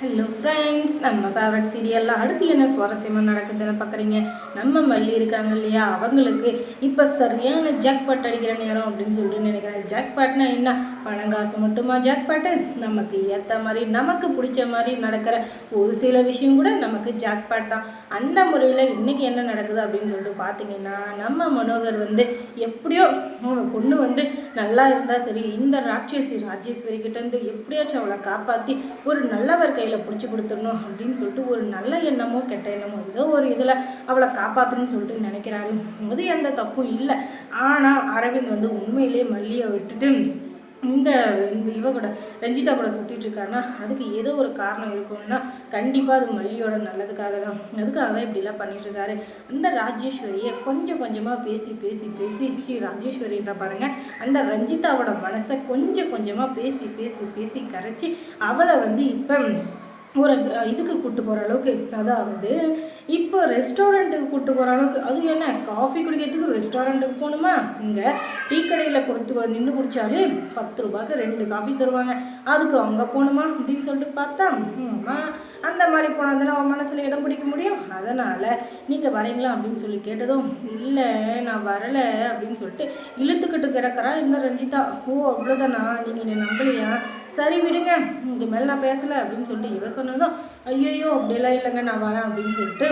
Hello friends நம்ம favourite சீரியலில் அடுத்து என்ன சுவாரஸ்யமாக நடக்குதுன்னு பார்க்குறீங்க நம்ம மல்லி இருக்காங்க இல்லையா? அவங்களுக்கு இப்போ சரியான ஜாக் பாட் அடிக்கிற நேரம் அப்படின்னு சொல்லிட்டு நினைக்கிறேன். ஜாக் பாட்னா என்ன? பணங்காசு மட்டுமா? ஜாக் பாட்டு நமக்கு ஏற்ற மாதிரி நமக்கு பிடிச்ச மாதிரி நடக்கிற ஒரு சில விஷயம் கூட நமக்கு ஜாக் பாட் தான். அந்த முறையில் இன்றைக்கி என்ன நடக்குது அப்படின்னு சொல்லிட்டு பார்த்தீங்கன்னா நம்ம மனோகர் வந்து எப்படியோ பொண்ணு வந்து நல்லா இருந்தால் சரி இந்த ராட்சசி ராஜேஸ்வரி கிட்டேருந்து எப்படியாச்சும் அவளை காப்பாற்றி ஒரு நல்லவர் கையில் பிடிச்சி கொடுத்துடணும் அப்படின்னு சொல்லிட்டு ஒரு நல்ல எண்ணமோ கெட்ட எண்ணமோ ஏதோ ஒரு இதில் அவளை காப்பாற்றணும்னு சொல்லிட்டு நினைக்கிறாரு. அது எந்த தப்பும் இல்லை. ஆனால் அரவிந்த் வந்து உண்மையிலே மல்லியை விட்டுட்டு இந்த இந்த இவ கூட ரஞ்சிதா கூட சுற்றிட்டு இருக்காருன்னா அதுக்கு ஏதோ ஒரு காரணம் இருக்கும்னா கண்டிப்பாக அது மல்லியோட நல்லதுக்காக தான். அதுக்காக தான் இப்படிலாம் பண்ணிட்டு இருக்காரு அந்த ராஜேஸ்வரியை கொஞ்சம் கொஞ்சமாக பேசி பேசி பேசி சி ராஜேஸ்வரின்ற பாருங்க அந்த ரஞ்சிதாவோட மனசை கொஞ்சம் கொஞ்சமாக பேசி பேசி பேசி கரைச்சி அவளை வந்து இப்போ ஒரு இதுக்கு கூப்பிட்டு போகிற அளவுக்கு அதாவது இப்போ ரெஸ்டாரண்ட்டுக்கு கூட்டு போகிற அளவுக்கு அது என்ன காஃபி குடிக்கிறதுக்கு ரெஸ்டாரண்ட்டுக்கு போகணுமா இங்கே டீ கடையில் கொடுத்து நின்று குடித்தாலே பத்து ரூபாய்க்கு ரெண்டு காஃபி தருவாங்க. அதுக்கு அங்கே போகணுமா அப்படின்னு சொல்லிட்டு பார்த்தா அந்த மாதிரி போனால் தானே அவன் மனசில் இடம் பிடிக்க முடியும். அதனால் நீங்கள் வரீங்களா அப்படின்னு சொல்லி கேட்டதும் இல்லை நான் வரலை அப்படின்னு சொல்லிட்டு இழுத்துக்கிட்டு கிடக்கிறா இந்த ரஞ்சிதா. ஓ அவ்வளோதானா நீங்கள் என்னை நம்பலையா? சரி விடுங்க இங்கே மேலே நான் பேசலை அப்படின்னு சொல்லிட்டு இவ சொன்னதும் ஐயோ அப்படியெல்லாம் இல்லைங்க நான் வரேன் அப்படின்னு சொல்லிட்டு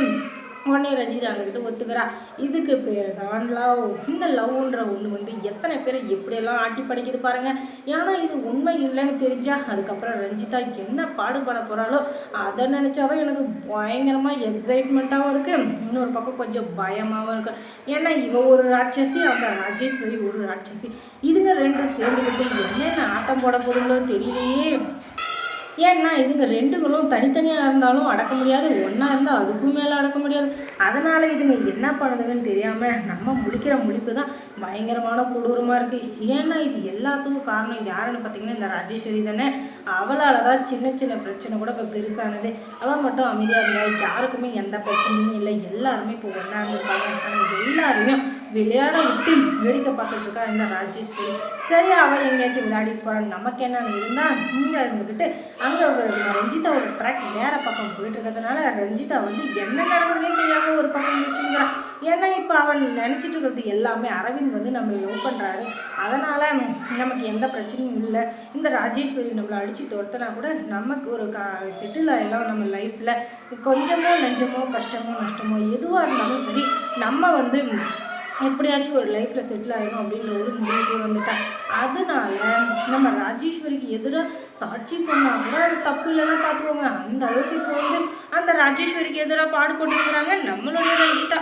உடனே ரஞ்சிதா அங்ககிட்ட ஒத்துக்கிறா. இதுக்கு பேர் தான் லவ். இந்த லவ்ன்ற ஒன்று வந்து எத்தனை பேரை எப்படியெல்லாம் ஆட்டி படிக்குது பாருங்க. ஏன்னா இது உண்மை இல்லைன்னு தெரிஞ்சா அதுக்கப்புறம் ரஞ்சிதா என்ன பாடுபட போகிறாளோ அதை நினச்சாதான் எனக்கு பயங்கரமாக எக்ஸைட்மெண்ட்டாகவும் இருக்குது இன்னொரு பக்கம் கொஞ்சம் பயமாகவும் இருக்கு. ஏன்னா இவ ஒரு ராட்சசி அந்த ராஜேஸ்வரி ஒரு ராட்சசி. இதுங்க ரெண்டும் சேர்ந்துக்கிட்டு என்னென்ன ஆட்டம் போட போதுங்களோ தெரியலையே. ஏன்னா இதுங்க ரெண்டுகளும் தனித்தனியாக இருந்தாலும் அடக்க முடியாது. ஒன்றா இருந்தால் அதுக்கும் மேலே அடக்க முடியாது. அதனால் இதுங்க என்ன பண்ணுதுங்கன்னு தெரியாமல் நம்ம முழிக்கிற முழிப்பு தான் பயங்கரமான கொடூரமாக இருக்குது ஏன்னா இது எல்லாத்துக்கும் காரணம் யாருன்னு பார்த்தீங்கன்னா இந்த ராஜேஸ்வரி தானே. அவளால் தான் சின்ன சின்ன பிரச்சனை கூட இப்போ பெருசானது. அவள் மட்டும் அமைதியாக இருந்தா யாருக்குமே எந்த பிரச்சனையும் இல்லை. எல்லாருமே இப்போ ஒன்றா இருந்திருப்பாங்க ஆனால் எல்லாரையும் விளையாட விட்டு வேடிக்கை பார்த்துட்டு இருக்கா இந்த ராஜேஸ்வரி? சரி அவள் எங்கேயாச்சும் விளையாடிட்டு போகிறான் நமக்கு என்னன்னு இருந்தால் இங்கே இருந்துக்கிட்டு அங்கே ரஞ்சிதா ஒரு ட்ராக் வேறு பக்கம் போயிட்டு இருக்கிறதுனால ரஞ்சிதா வந்து என்ன நடக்குதுன்னே தெரியாமல் ஒரு பக்கம் முடிச்சுங்கிறான் ஏன்னா இப்போ அவன் நினச்சிட்டு இருக்கிறது எல்லாமே அரவிந்த் வந்து நம்மளை லவ் பண்ணுறாரு அதனால் நமக்கு எந்த பிரச்சனையும் இல்லை. இந்த ராஜேஸ்வரி நம்மளை அடித்து துரத்துனா கூட நமக்கு ஒரு கா செட்டில் ஆகலாம் நம்ம லைஃப்பில் கொஞ்சமோ நெஞ்சமோ கஷ்டமோ நஷ்டமோ எதுவாக இருந்தாலும் சரி நம்ம வந்து எப்படியாச்சும் ஒரு லைஃப்பில் செட்டில் ஆகிடும் அப்படின்ற ஒரு முடிவுக்கு வந்துட்டேன். அதனால நம்ம ராஜேஸ்வரிக்கு எதிராக சாட்சி சொன்னால் கூட அது தப்பு இல்லைன்னா பார்த்துக்கோங்க. அந்த அளவுக்கு இப்போ வந்து அந்த ராஜேஸ்வரிக்கு எதிராக பாடுபட்டுருக்குறாங்க நம்மளுடைய ரஞ்சிதா.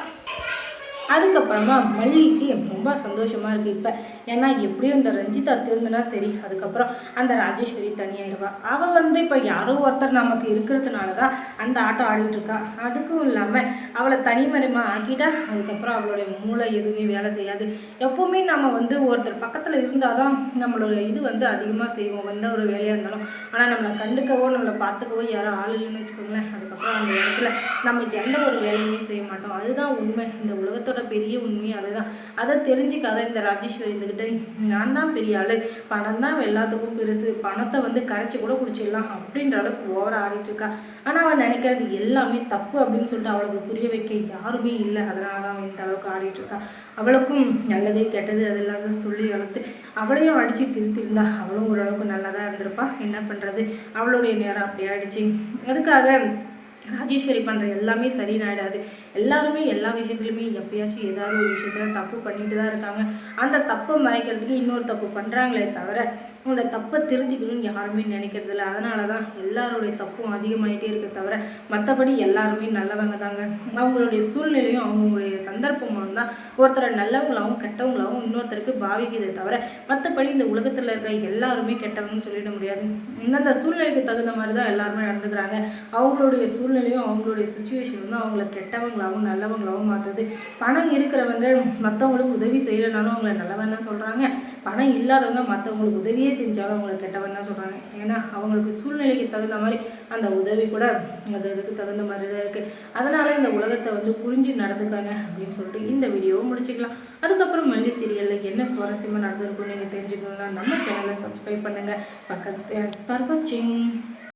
அதுக்கப்புறமா மல்லிக்கு ரொம்ப சந்தோஷமாக இருக்குது இப்போ ஏன்னா எப்படியும் இந்த ரஞ்சிதா திருந்தினா சரி அதுக்கப்புறம் அந்த ராஜேஸ்வரி தனியாயிடுவா அவள் வந்து இப்போ யாரோ ஒருத்தர் நமக்கு இருக்கிறதுனால தான் அந்த ஆட்டம் ஆடிட்டு இருக்கா. அதுக்கும் இல்லாமல் அவளை தனிமரமாக ஆக்கிட்டா அதுக்கப்புறம் அவளுடைய மூளை எதுவுமே வேலை செய்யாது. எப்போவுமே நம்ம வந்து ஒருத்தர் பக்கத்தில் இருந்தால் தான் நம்மளோட இது வந்து அதிகமாக செய்வோம் எந்த ஒரு வேலையாக இருந்தாலும். ஆனால் நம்மளை கண்டுக்கவோ நம்மளை பார்த்துக்கவோ யாரோ ஆள் இல்லைன்னு வச்சுக்கோங்களேன். அதுக்கப்புறம் அந்த இடத்துல நம்ம எந்த ஒரு வேலையுமே செய்ய மாட்டோம். அதுதான் உண்மை. இந்த உலகத்தை உலகத்தோட பெரிய உண்மை அதுதான். அதை தெரிஞ்சுக்காத இந்த ராஜேஸ்வரி இருந்துக்கிட்டு நான் தான் பெரிய ஆள் பணம் தான் எல்லாத்துக்கும் பெருசு பணத்தை வந்து கரைச்சி கூட குடிச்சிடலாம் அப்படின்ற அளவுக்கு ஓவர ஆடிட்டு இருக்கா. ஆனால் அவள் நினைக்கிறது எல்லாமே தப்பு அப்படின்னு சொல்லிட்டு அவளுக்கு புரிய வைக்க யாருமே இல்லை. அதனால தான் அவன் இந்த அளவுக்கு ஆடிட்டு இருக்கா. அவளுக்கும் நல்லது கெட்டது அதெல்லாம் சொல்லி வளர்த்து அவளையும் அடித்து திருத்திருந்தா அவளும் ஓரளவுக்கு நல்லா தான் இருந்திருப்பா. என்ன பண்ணுறது அவளுடைய நேரம் அப்படி ஆயிடுச்சு. அதுக்காக ராஜேஸ்வரி பண்ணுற எல்லாமே சரினாயிடாது எல்லாருமே எல்லா விஷயத்துலையுமே எப்பயாச்சும் ஏதாவது ஒரு விஷயத்தில் தப்பு பண்ணிட்டு தான் இருக்காங்க. அந்த தப்பை மறைக்கிறதுக்கு இன்னொரு தப்பு பண்ணுறாங்களே தவிர அந்த தப்பை திருத்திக்கணும்னு யாருமே நினைக்கிறது இல்லை அதனால தான் எல்லாருடைய தப்பும் அதிகமாயிட்டே இருக்க தவிர மற்றபடி எல்லாருமே நல்லவங்க தாங்க. அவங்களுடைய சூழ்நிலையும் அவங்களுடைய சந்தர்ப்பமும் தான் ஒருத்தரை நல்லவங்களாகவும் கெட்டவங்களாகவும் இன்னொருத்தருக்கு பாவிக்குதே தவிர மற்றபடி இந்த உலகத்தில் இருக்க எல்லாருமே கெட்டவங்கன்னு சொல்லிட முடியாது. இந்தந்த சூழ்நிலைக்கு தகுந்த மாதிரி தான் எல்லாருமே நடந்துக்கிறாங்க. அவங்களுடைய சூழ்நிலையும் அவங்களுடைய சுச்சுவேஷன் வந்து அவங்கள கெட்டவங்களாகவும் நல்லவங்களாகவும் மாற்றுது பணம் இருக்கிறவங்க மற்றவங்களுக்கு உதவி செய்யலைனாலும் அவங்கள நல்லவன் தான் சொல்கிறாங்க பணம் இல்லாதவங்க மற்றவங்களுக்கு உதவியே செஞ்சாலும் அவங்கள கெட்டவன் தான் சொல்கிறாங்க ஏன்னா அவங்களுக்கு சூழ்நிலைக்கு தகுந்த மாதிரி அந்த உதவி கூட அது அதுக்கு தகுந்த மாதிரி தான் இருக்குது அதனால் இந்த உலகத்தை வந்து புரிஞ்சு நடந்துக்காங்க அப்படின்னு சொல்லிட்டு இந்த வீடியோவை முடிச்சுக்கலாம். அதுக்கப்புறம் மல்லி சீரியலில் என்ன சுவாரஸ்யமாக நடந்திருக்கும்னு நீங்கள் தெரிஞ்சுக்கணும்னா நம்ம சேனலை சப்ஸ்கிரைப் பண்ணுங்கள் பக்கத்து ஃபார் வாட்சிங்